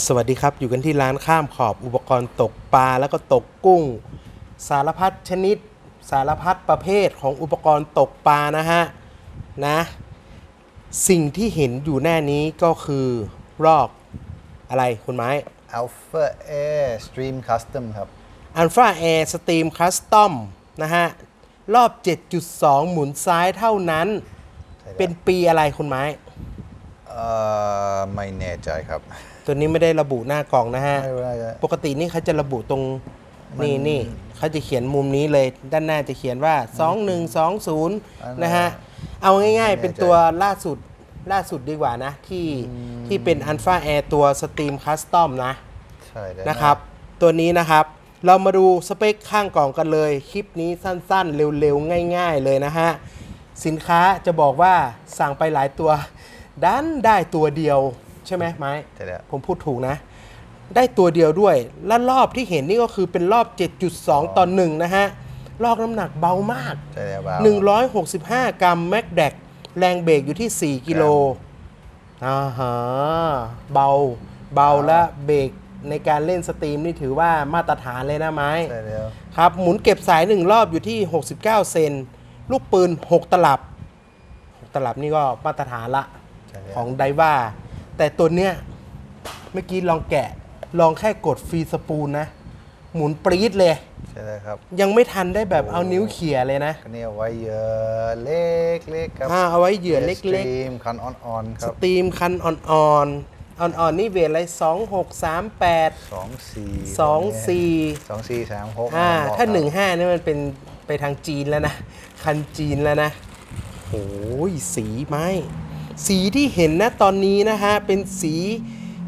สวัสดีครับอยู่กันที่ร้านข้ามขอบอุปกรณ์ตกปลาแล้วก็ตกกุ้ง สารพัดชนิด สารพัดประเภทของอุปกรณ์ตกปลานะฮะนะสิ่งที่เห็นอยู่หน้านี้ก็คือรอกอะไรคุณไม้ Alpha Air Stream Custom ครับ Alpha Air Steam Custom นะฮะรอบ 7.2 หมุนซ้ายเท่านั้นใช่แล้วเป็นปีอะไรคุณไม้ เอ่อไม่แน่ใจครับ ตัวนี้ไม่ได้ระบุหน้ากล่องนะฮะ ไม่ว่าจะปกตินี่เขาจะระบุตรงนี่นี่เขาจะเขียนมุมนี้เลยด้านหน้าจะเขียนว่า 2120 นะฮะ เอาง่ายๆ เป็นตัวล่าสุดล่าสุดดีกว่านะ ที่ที่เป็น Alpha Air ตัว Steam Custom นะใช่ได้นะครับ ตัวนี้นะครับ เรามาดูสเปคข้างกล่องกันเลย คลิปนี้สั้นๆ เร็วๆ ง่ายๆเลยนะฮะ สินค้าจะบอกว่าสั่งไปหลายตัว ดันได้ตัวเดียวใช่ไหมไม้ใช่แล้วผมพูดถูกนะ ได้ตัวเดียวด้วย และรอบที่เห็นนี่ก็คือเป็นรอบ 7.2 ต่อ1นะฮะรอบน้ำหนักเบามาก ใช่แล้วบ่าว165 กรัมแม็กแดกแรงเบรกอยู่ที่ 4 กิโลอ่าฮะเบาเบาและเบรกในการเล่นสตรีมนี่ถือว่ามาตรฐานเลยนะไม้ใช่แล้วครับ หมุนเก็บสาย1รอบอยู่ที่ 69 เซน ลูกปืน 6 ตลับ 6 ตลับนี่ก็มาตรฐานละ ใช่แล้ว ของไดว่า แต่ตัวเนี้ยเมื่อกี้ลองแกะ ลองแค่กดฟรีสปูลนะ หมุนปรี๊ดเลย ใช่แล้วครับ ยังไม่ทันได้แบบเอานิ้วเขี่ยเลยนะก็เนี่ยไว้เหยอะเล็กเล็กๆครับอ่าเอาไว้เหยื่อเล็กสตรีมคันอ่อนๆๆคสรับตรีมคันอ่อนๆ อ่อนๆ นี่เวทอะไรสองหกสามแปด สองสี่สองสี่ สองสี่สามหกอ่าบอกถ้าครับหนึ่งห้านี่มันเป็นไปทางจีนแล้วนะ คันจีนแล้วนะโอ้ยสีไม้ สีที่เห็นนะตอนนี้นะฮะเป็นสี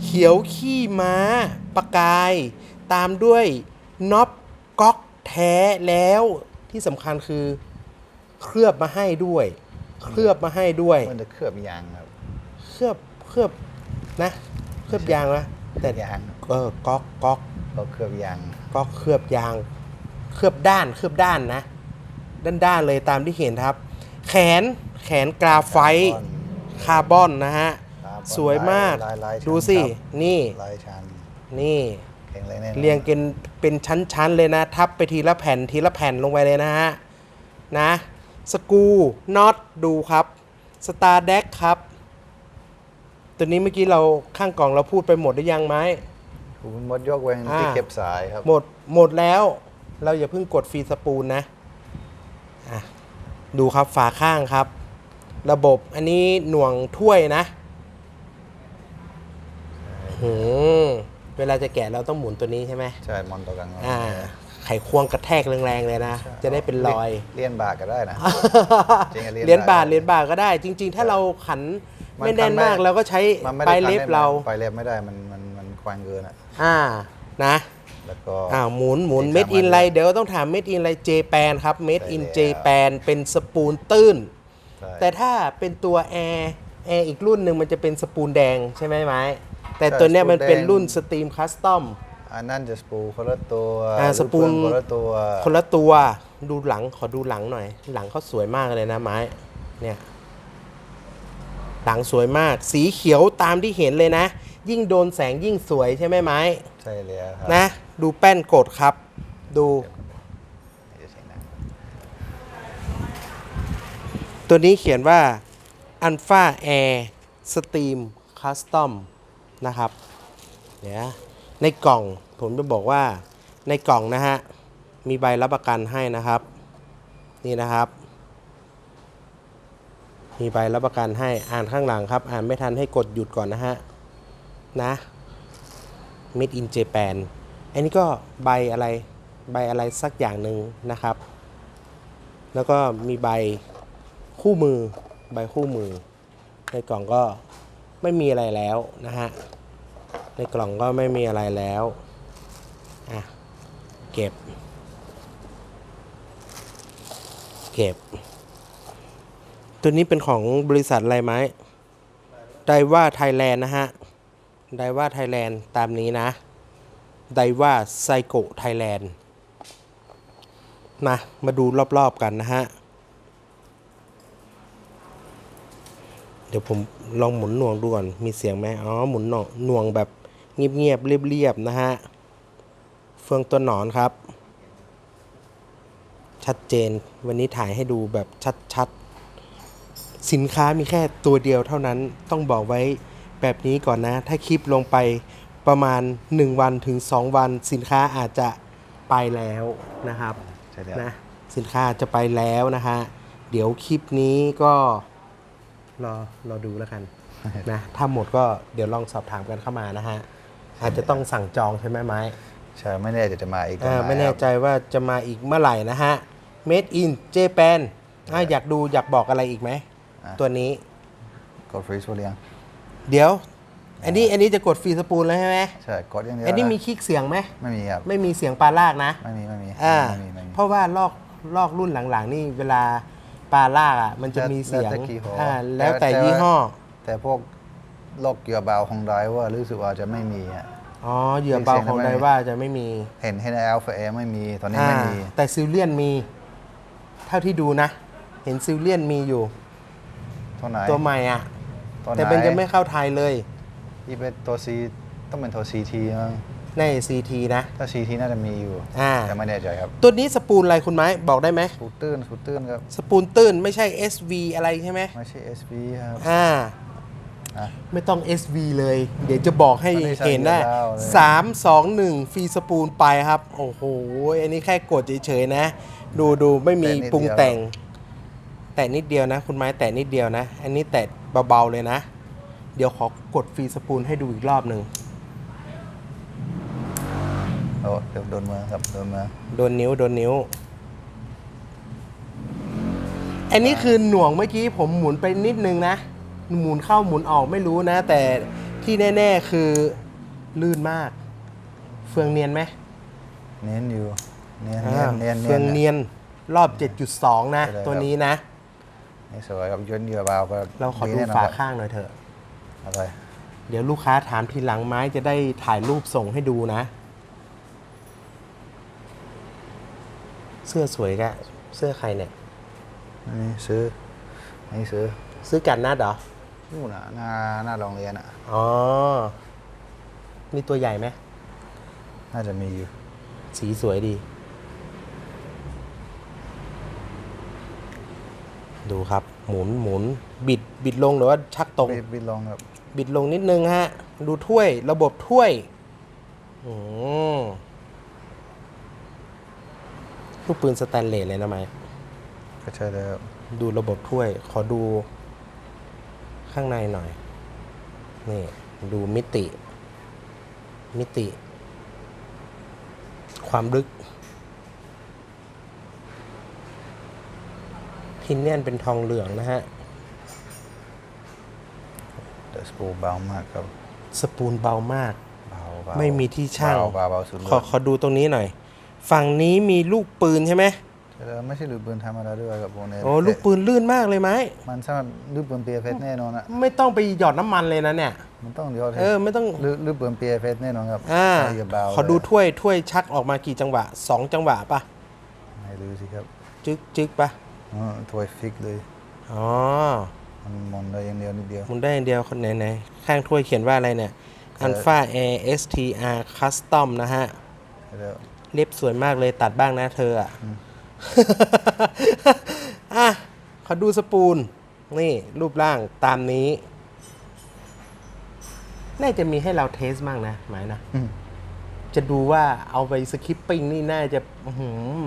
เขียวขี้ม้าประกาย ตามด้วยน็อปก๊อกแท้แล้วที่สำคัญคือเคลือบมาให้ด้วย เคลือบมาให้ด้วย มันจะเคลือบยางครับ เคลือบเคลือบนะ เคลือบยางนะแต่ยางเออก๊อกก๊อกก็เคลือบยางก็เคลือบยาง เคลือบด้านเคลือบด้านนะ ด้านด้านๆเลยตามที่เห็นครับ แขนแขนกราไฟต์ คาร์บอนนะฮะ ครับสวยมากลายลายชั้นดูสิ ครับนี่ ลายชันนี่ แข็งแรงแน่นอนเรียงกันเป็นชั้นๆเลยนะ ทับไปทีละแผ่นทีละแผ่นลงไปเลยนะฮะ นะ สกรูน็อตดูครับสตาร์แดกครับ ตัวนี้เมื่อกี้เราข้างกล่องเราพูดไปหมดหรือยังไหม คุณมดยกเว้นอ่า ที่เก็บสายครับหมดหมดแล้ว เราอย่าเพิ่งกดฟรีสปูลนะอะดูครับฝาข้างครับ ระบบอันนี้หน่วงถ้วยนะหืมเวลาจะแกะเราต้องหมุนตัวนี้ใช่ไหมใช่มอนตัวกลางอ่า ไขควงกระแทกแรงๆเลยนะ จะได้เป็นรอย เลียนบาทก็ได้นะจริงอะเหรียญบาทได้เหรียญบาทก็ได้ จริง ๆ ถ้าเราขันมันไม่แน่นขันไม่มากเราก็ใช้มันไม่ปได้ลายเล็บคันได้เราปลายเล็บไม่ได้มันมันมันควางเกินอะอ่านะแล้วก็อ้าวหมุนหมุนอีกเม็ดสามอินอันไลเลยเดี๋ยวต้องถามเม็ดอินไลเจแปนครับเม็ดอินใช่เจแล้วแปนเป็นสปูนตื้นใช่ แต่ถ้าเป็นตัวแอร์แอร์อีกรุ่นหนึ่งมันจะเป็นสปูนแดงใช่ไหมไหมแต่ใช่ตัวเนี้ยมันเป็นสปูนแดงรุ่นสตรีมคัสตอมอันนั้นจะสปูคนละตัวอ่าสปูนลูกเฟืองคนละตัวคนละตัวดูหลังขอดูหลังหน่อย หลังเขาสวยมากเลยนะไม้เนี่ยหลังสวยมากสีเขียวตามที่เห็นเลยนะ ยิ่งโดนแสงยิ่งสวยใช่ไหมไม้ใช่แล้วครับนะ ดูแป้นกดครับ ดู เดี๋ยวใช้น้ ตัวนี้เขียนว่า Alpha Air Steam Custom นะครับเดี๋ยวในกล่องผมจะบอกว่าในกล่องนะฮะ มีใบรับประกันให้นะครับ นี่นะครับ มีใบรับประกันให้อ่านข้างหลังครับ อ่านไม่ทันให้กดหยุดก่อนนะฮะ นะ Made in Japan อันนี้ก็ใบอะไรใบอะไรสักอย่างหนึ่งนะครับ แล้วก็มีใบ คู่มือใบคู่มือ ในกล่องก็ไม่มีอะไรแล้วนะฮะในกล่องก็ไม่มีอะไรแล้วอะเก็บ เก็บ ตัวนี้เป็นของบริษัทอะไรไหมไดว่าไทยแลนด์นะฮะไดว่าไทยแลนด์ตามนี้นะไดว่าไซโกไทยแลนด์นะมาดูรอบๆกันนะฮะ ดี๋ยวผมลองหมุนหน่วงดูก่อนมีเสียงไหมอ๋อหมุนหน่วงหน่วงแบบเงียบๆเรียบๆนะฮะเฟืองตัวหนอนครับ ชัดเจนวันนี้ถ่ายให้ดูแบบชัดๆ สินค้ามีแค่ตัวเดียวเท่านั้นต้องบอกไว้แบบนี้ก่อนนะ ถ้าคลิปลงไปประมาณ 1 วันถึง 2 วัน สินค้าอาจจะไปแล้วนะครับใช่แล้วนะสินค้าจะไปแล้วนะฮะเดี๋ยวคลิปนี้ก็ รอรอดูแล้วกันนะถ้าหมดก็เดี๋ยวลองสอบถามกันเข้ามานะฮะอาจจะต้องสั่งจองใช่ไหมไม้ใช่ไม่แน่ใจจะมาอีกตอนอ่าไหนไม่แน่ครับใจว่าจะมาอีกเมื่อไหร่นะฮะ Made in Japan อะอยากดูอยากบอกอะไรอีกไหมอะตัวนี้กดฟรีสโเลียงเดี๋ยว อันนี้อันนี้จะกดฟรีสปูลแล้วใช่ไหมใช่กดอย่างเดียวอันนี้ะมีคลิกเสียงไหมไม่มีครับไม่มีเสียงปลาลากนะ ไม่มีไม่มีอ่าไม่มีไม่มีเพราะว่าลอกลอกรุ่นหลังๆ นี่เวลา ปลาลากอะมันจะมีเสียงแล้วแต่กี่ห้ออ่าอ่าแล้วแต่ยี่ห้อ แต่พวกโลกเกียร์เบาของไดว่ารู้สึกว่าจะไม่มีอะอ๋อ เหยื่อเบาของไดว่าจะไม่มีเห็นให้ใน Alpha Air ไม่มี ตอนนี้อ่าไม่มี แต่ซิลเลียนมี เท่าที่ดูนะ เห็นซิลเลียนมีอยู่ ตัวไหนตัวใหม่อะตัวไหนแต่เป็นจะไม่เข้าไทยเลย ที่เป็นตัว C ต้องเป็นตัว CT มั้ง ใน CT นะ ถ้า CT น่าจะมีอยู่ อ่า แต่ไม่แน่ใจครับตัวนี้สปูนอะไรคุณไม้บอกได้ไหมสูตื้นสูตื้นครับ สปูนตื้นไม่ใช่ SV อะไรใช่ไหมไม่ใช่ SV ครับอ่า อะ ไม่ต้อง SV เลย เดี๋ยวจะบอกให้ไม่ได้ใช้เห็นได้เยอะแล้วเลยสามสองหนึ่งฟรีสปูนไปครับ โอ้โห อันนี้แค่กดเฉยๆนะ ดูดูไม่มีปรุงแต่ง แต่นิดเดียวนะ คุณไม้แต่นิดเดียวนะ อันนี้แต่เบาๆเลยนะ เดี๋ยวขอกดฟรีสปูนให้ดูอีกรอบหนึ่ง โอ้เดี๋ยวโดนมือครับโดนมือโดนนิ้วโดนนิ้ว อันนี้คือหน่วงเมื่อกี้ผมหมุนไปนิดนึงนะ หมุนเข้าหมุนออกไม่รู้นะ แต่ที่แน่ ๆคือลื่นมาก เฟืองเนียนไหมเนียนอยู่เนียนอ่าเนียนเนียนเฟืองเนียนเนียนรอบ 7.2 นะใช่แล้วตัวนี้นะนี่สวยครับย้อนเยอะเบาก็เราขอดูแน่นนฝาครับข้างหน่อยเถอะอะไรเดี๋ยวลูกค้าถามทีหลังไม้จะได้ถ่ายรูปส่งให้ดูนะ สื้อสวยกะเสื้อใครเนี่ยนี่ซื้อนี่ซื้อซื้อกันนัดเหรอนู่นน่ะหน้าหน้าโรงเรียนอะ อ๋อ มีตัวใหญ่ไหมน่าจะมีอยู่ สีสวยดี ดูครับ หมุนหมุน บิดบิดลงหรือว่าชักตรง บิดบิดลงครับ บิดลงนิดนึงฮะ ดูถ้วยระบบถ้วยอืม ลูกปืนสแตนเลสเลยนะไหมก็ใช่แล้ว ดูระบบถ้วย ขอดูข้างในหน่อย นี่ ดูมิติ มิติ ความลึก พินเนียนเป็นทองเหลืองนะฮะแต่สปูเบามากครับ สปูนเบามาก เบาเบาไม่มีที่ช่างเบาเบาเบาสุดขอขอดูตรงนี้หน่อย ฝั่งนี้มีลูกปืนใช่ไหมใช่แล้วไม่ใช่ลูกปืนธรรมดาด้วยครับพวกนี้โอ้ลูกปืนลื่นมากเลยไหมมันสำหรับลูกปืนเปียเพชรแน่นอนอะไม่ต้องไปหยอดน้ำมันเลยนะเนี่ย มันต้องเดียวเออไม่ต้องลูกลูกปืนเปียเพชรแน่นอนครับอ่าไม่เบาขอดูเลยถ้วยถ้วยชักออกมากี่จังหวะสองจังหวะปะให้ดูสิครับ จึกจึกปะอ๋อถ้วยฟิกเลยอ๋อมันมอนได้อย่างเดียวนิดเดียวหมุนได้อย่างเดียวคนไหนไหนข้างถ้วยเขียนว่าอะไรเนี่ย Alpha Air STR Custom นะฮะใช่แล้ว เล็บสวยมากเลยตัดบ้างนะเธออะอะขอดูสปูน นี่รูปร่างตามนี้ น่าจะมีให้เราเทสมั่งนะหมายนะอืมจะดูว่าเอาไปสคิปปิ้งนี่น่าจะอื้อหือ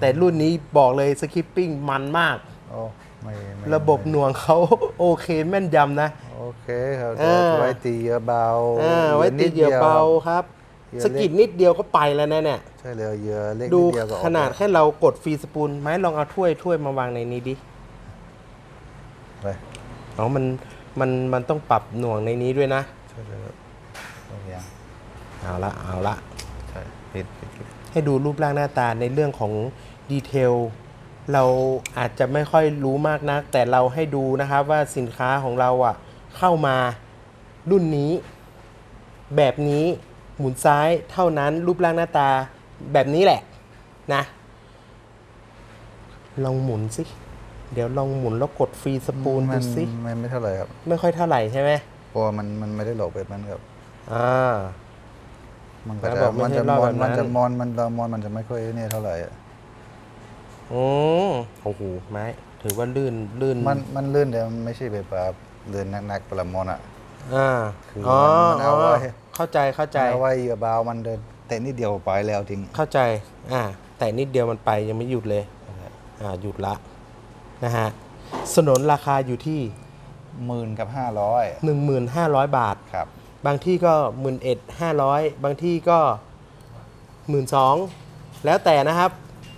แต่รุ่นนี้บอกเลยสคิปปิ้งมันมาก โอ้ไม่ไม่ระบบหน่วงเขาโอเคแม่นยำนะ โอเคครับเออไว้ตีเยอะเบา อ่าไว้ติดเหยื่อเบาครับเหยื่อ สเล็กกิดนิดเดียวก็ไปแล้วนะเนี่ยใช่เลยเยอะเล็กดูนิดเดียวก็ออกขนาดแล้วแค่เรากดฟรีสปูนไหมลองเอาถ้วยถ้วยมาวางในนี้ดิไปอ๋อมันมันมันต้องปรับหน่วงในนี้ด้วยนะใช่เลยครับโอเคยังเอาละเอาละใช่ปิดปิดปิดให้ดูรูปร่างหน้าตาในเรื่องของดีเทลเราอาจจะไม่ค่อยรู้มากนัก แต่เราให้ดูนะครับว่าสินค้าของเราอะเข้ามารุ่นนี้ แบบนี้ หมุนซ้ายเท่านั้นรูปร่างหน้าตาแบบนี้แหละนะลองหมุนสิ เดี๋ยวลองหมุนแล้วกดฟรีสปูนมัดูสิไม่ไม่เท่าไหร่ครับ ไม่ค่อยเท่าไหร่ใช่ไหมเพราะว่ามันมันไม่ได้โหลดแบบนั้นครับอ่ามันก็แล้วจะบอกไม่มันใช่จะรอบมอแบนบมันนั้นจะมอนมันละมอนมันจะมอนมันจะไม่ค่อยเนี่ยเท่าไหร่อะอืมโอ้โหไม้ถือว่าลื่นลื่นมันมันลื่นแต่มันไม่ใช่แบบแบบลื่นหนักๆปละมอนอะอ่าคืออ๋อมันเอาไว้ เข้าใจเข้าใจเอาไว้เหยื่อเบามันเดินเตะนิดเดียวไปแล้วทิ้งเข้าใจอ่าแต่นิดเดียวมันไปยังไม่หยุดเลยอ่าหยุดละนะฮะสนนราคาอยู่ที่หมื่นกับห้าร้อย15,500บาทครับ บางที่ก็หมื่นเอ็ดห้าร้อยบางที่ก็หมื่นสองแล้วแต่นะครับ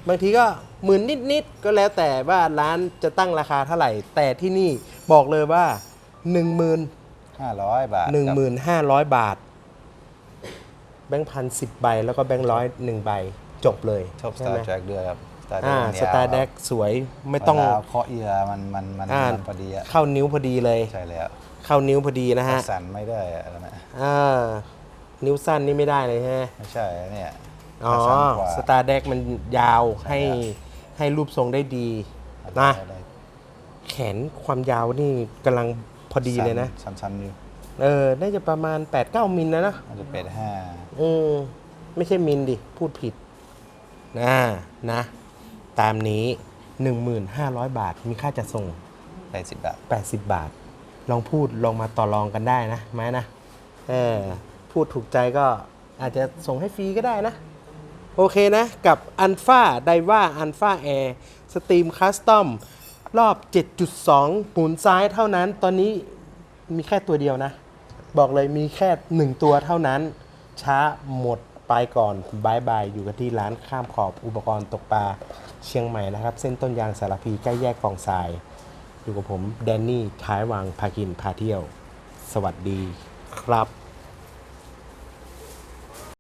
บางทีก็หมื่นนิดๆก็แล้วแต่ว่าร้านจะตั้งราคาเท่าไหร่ แต่ที่นี่บอกเลยว่า1 0 0 0 0ห้าร้อยบาทหนึ่งหมื่นห้าร้อยบาท แบงค์พันสิบใบ แล้วก็แบงค์ร้อยหนึ่งใบจบเลยชอบสใช่ตาไหมร์แจ็คด้วยครับ Star อ่า Trek สตาร์แดกสวยไม่ต้อง เวลาเคาะเหยื่อมันมันมันอ่ามันพอดีอะเข้านิ้วพอดีเลย ใช่แล้วเข้านิ้วพอดีนะฮะสั่นไม่ได้อะแล้วนะอ่านิ้วสั้นนี่ไม่ได้เลยใช่ไหมไม่ใช่เนี่ยอ๋อถ้าสั้นกว่าสตาร์แดกมันยาวใช่ให้ครับให้รูปทรงได้ดีได้นะได้แขนความยาวนี่กำลังพอดีเลยนะ สั้นสั้นๆอยู่ เออ น่าจะประมาณ 8-9 มิลนะนะมันจะเป็นห้าอืมไม่ใช่มิลดิ พูดผิดนะนะ ตามนี้ 1,500 บาท มีค่าจัดส่ง แปดสิบบาท 80 บาท ลองพูดลองมาต่อรองกันได้นะไหมนะ เออ พูดถูกใจก็อาจจะส่งให้ฟรีก็ได้นะ โอเคนะ กับ a l p h a d i v a a l p h a Air Steam Custom รอบ 7.2 หมุนซ้ายเท่านั้น ตอนนี้มีแค่ตัวเดียวนะ บอกเลยมีแค่หนึ่งตัวเท่านั้น ช้าหมดไปก่อนบายบาย อยู่กันที่ร้านข้ามขอบอุปกรณ์ตกปลาเชียงใหม่นะครับ เส้นต้นยางสารพีใกล้แยกกองทราย อยู่กับผม แดนนี่ท้ายวางพากินพาเที่ยว สวัสดีครับ